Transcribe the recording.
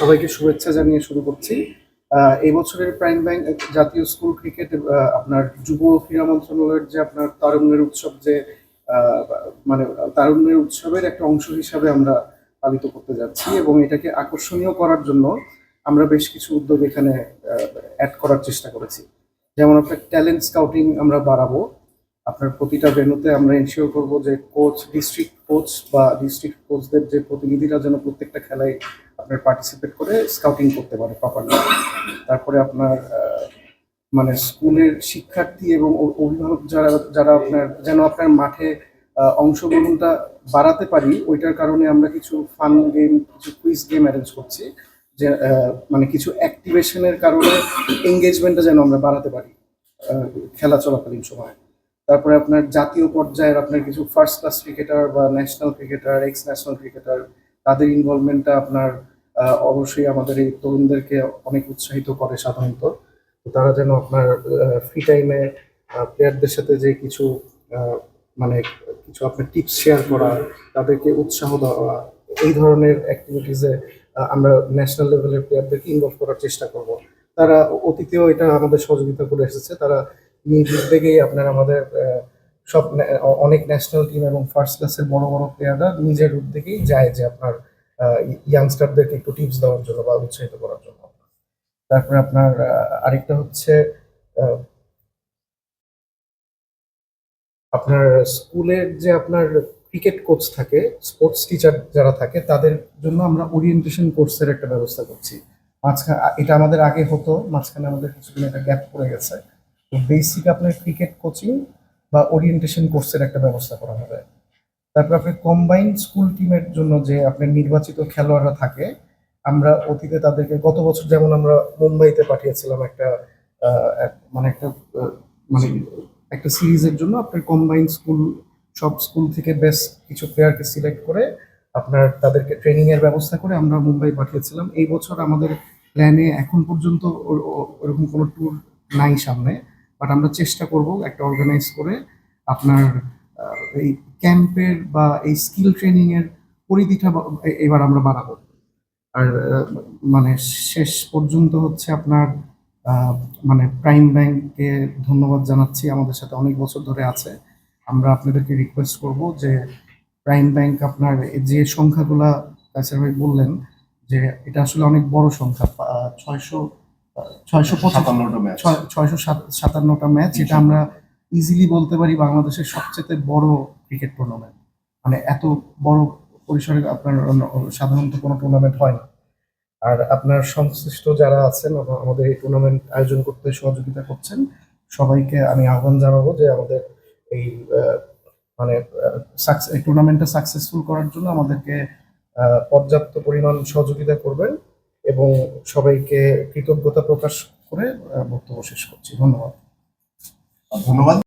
সবাইকে শুভেচ্ছা জানিয়ে শুরু করছি। এই বছরের প্রাইম ব্যাংক জাতীয় স্কুল ক্রিকেট আপনার যুব ক্রীড়া মন্ত্রণালয়ের যে আপনার তারুণ্যের উৎসব যে মানে তারুণ্যের উৎসবের একটা অংশ হিসাবে আমরা পালিত করতে যাচ্ছি এবং এটাকে আকর্ষণীয় করার জন্য আমরা বেশ কিছু উদ্যোগ এখানে অ্যাড করার চেষ্টা করেছি। যেমন আপনার ট্যালেন্ট স্কাউটিং আমরা বাড়াবো। আপনার প্রতিটা ভেন্যুতে আমরা এনশিওর করব যে কোচ ডিস্ট্রিক্ট কোচ বা ডিস্ট্রিক্ট কোচদের যে প্রতিনিধিরা যেন প্রত্যেকটা খেলায় আপনার পার্টিসিপেট করে স্কাউটিং করতে পারে প্রপারলি তারপরে আপনার মানে স্কুলের শিক্ষার্থী এবং অভিভাবক যারা যারা আপনার, যেন আপনার মাঠে অংশগ্রহণটা বাড়াতে পারি, ওইটার কারণে আমরা কিছু ফান গেম কিছু কুইজ গেম অ্যারেঞ্জ করছি। যে মানে কিছু অ্যাক্টিভেশনের কারণে এঙ্গেজমেন্টটা যেন আমরা বাড়াতে পারি খেলা চলাকালীন সময়। তারপরে আপনার জাতীয় পর্যায়ের আপনার কিছু ফার্স্ট ক্লাস ক্রিকেটার বা national cricketer ex national cricketer তাদের ইনভলভমেন্টটা আপনার অবশ্যই আমাদের এই তরুণদেরকে অনেক উৎসাহিত করে সাধারণত। তারা যেন আপনার ফ্রি টাইমে প্লেয়ারদের সাথে যে কিছু মানে কিছু আপনার টিপস শেয়ার করা, তাদেরকে উৎসাহ দেওয়া, এই ধরনের অ্যাক্টিভিটিসে আমরা ন্যাশনাল লেভেলের প্লেয়ারদেরকে ইনভলভ করার চেষ্টা করব। তারা অতীতেও এটা আমাদের সহযোগিতা করে এসেছে। তারা নিজ উদ্যোগেই আপনার আমাদের সব অনেক ন্যাশনাল টিম এবং ফার্স্ট ক্লাসের বড় বড় প্লেয়াররা নিজের উদ্যোগেই যায় যে আপনার ইয়াংস্টারদেরকে একটু টিপস দেওয়ার জন্য বা উৎসাহিত করার জন্য। তারপরে আপনার আরেকটা হচ্ছে আপনার স্কুলের যে আপনার ক্রিকেট কোচ থাকে স্পোর্টস টিচার যারা থাকে, তাদের জন্য আমরা ওরিয়েন্টেশন কোর্সের একটা ব্যবস্থা করছি। মাঝখানে এটা আমাদের আগে হতো, মাঝখানে আমাদের কিছুদিন একটা গ্যাপ পড়ে গেছে। তো বেসিক আপনার ক্রিকেট কোচিং বা ওরিয়েন্টেশন কোর্সের একটা ব্যবস্থা করা হবে। তারপর আপনার কম্বাইন স্কুল টিমের জন্য যে আপনার নির্বাচিত খেলোয়াড়রা থাকে, আমরা অতীতে তাদেরকে গত বছর যেমন আমরা মুম্বাইতে পাঠিয়েছিলাম একটা মানে একটা মানে একটা সিরিজের জন্য, আপনার কম্বাইন স্কুল, সব স্কুল থেকে বেশ কিছু প্লেয়ারকে সিলেক্ট করে আপনার তাদেরকে ট্রেনিং এর ব্যবস্থা করে আমরা মুম্বাই পাঠিয়েছিলাম। এই বছর আমাদের প্ল্যানে এখন পর্যন্ত ওরকম কোনো ট্যুর নাই সামনে বাট আমরা চেষ্টা করব একটা অর্গানাইজ করে আপনার এই ক্যাম্পের বা এই স্কিল ট্রেনিং এর পরিধিটা এবার আমরা বাড়াবো আর মানে শেষ পর্যন্ত হচ্ছে আপনার মানে প্রাইম ব্যাংককে ধন্যবাদ জানাচ্ছি। আমাদের সাথে অনেক বছর ধরে আছে। আমরা আপনাদেরকে রিকোয়েস্ট করব যে প্রাইম ব্যাংক আপনার যে সংখ্যাগুলা কাছের ভাই বললেন যে এটা আসলে অনেক বড় সংখ্যা ছয়শো ছয়শো পঁচাত্তর ম্যাচ ছয়শো সাত- সাতান্নটা ম্যাচ এটা আমরা ইজিলি বলতে পারি বাংলাদেশের সবচেয়ে বড় ক্রিকেট টুর্নামেন্ট মানে এত বড় পরিসরে আপনার সাধারণত কোনো টুর্নামেন্ট হয় না। আর আপনার সংশ্লিষ্ট যারা আছেন আমাদের এই টুর্নামেন্ট আয়োজন করতে সহযোগিতা করছেন, সবাইকে আমি আহ্বান জানাব যে আমাদের এই মানে এই টুর্নামেন্টটা সাকসেসফুল করার জন্য আমাদেরকে পর্যাপ্ত পরিমাণ সহযোগিতা করবেন এবং সবাইকে কৃতজ্ঞতা প্রকাশ করে বক্তব্য শেষ করছি। ধন্যবাদ। ধন্যবাদ।